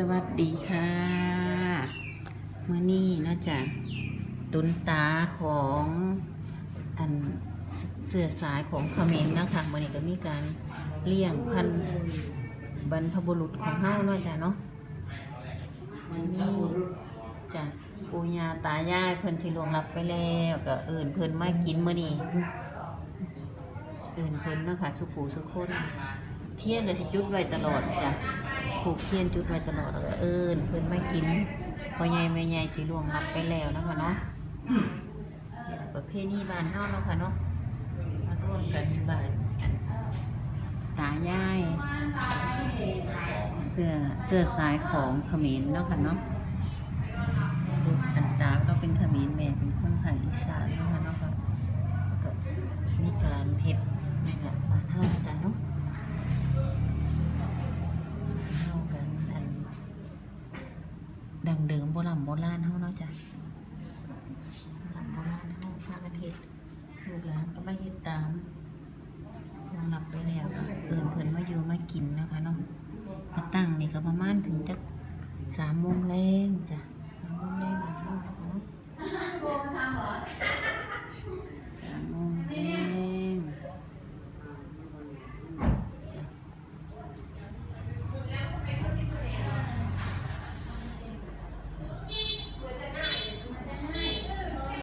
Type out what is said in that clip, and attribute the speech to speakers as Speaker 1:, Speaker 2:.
Speaker 1: สวัสดีค่ะเมื่อนี้เนอกจากดุนตาของอันเสือสายของเขมรนะคะเมื่อนี้ก็มีการเลี้ยงพันบรรพบุรุษของเฮาเนาะจ้ะเนาะนี่จ้ะปู่ย่าตายายเพิ่นที่ลวงลับไปแล้วก็เอิ่นเพิ่นมากินมื้อนี้เอิ่นเพิ่นเนาะค่ะสุขูสุขคนเที่ยนก็สิจุดไว้ตลอดจ้ะ ผูกเทียนจุดไว้ตลอดแล้วก็เอิ้นเพิ่นไม่กินพอใหญ่ไม่ใหญ่ที่ล่วงลับไปแล้วนะคะเนาะนี่ประเพณีบ้านเฮาเนาะค่ะเนาะมาร่วมกันบ้านอันตายายเสื้อเสื้อสายของเขมรเนาะค่ะเนาะลูกอันตาเราเป็นเขมรแม่เป็นคนภาคอีสานเนาะค่ะเนาะก็ก็มีการเฮ็ดนี่แหละบ้านเฮาจ้ะเนาะ เข้ากันอัน ดังเดิมโบราณโบราณเฮาเนาะจ้ะโบราณโบราณเฮาพากันเฮ็ดลูกหลานก็มาเฮ็ดตาม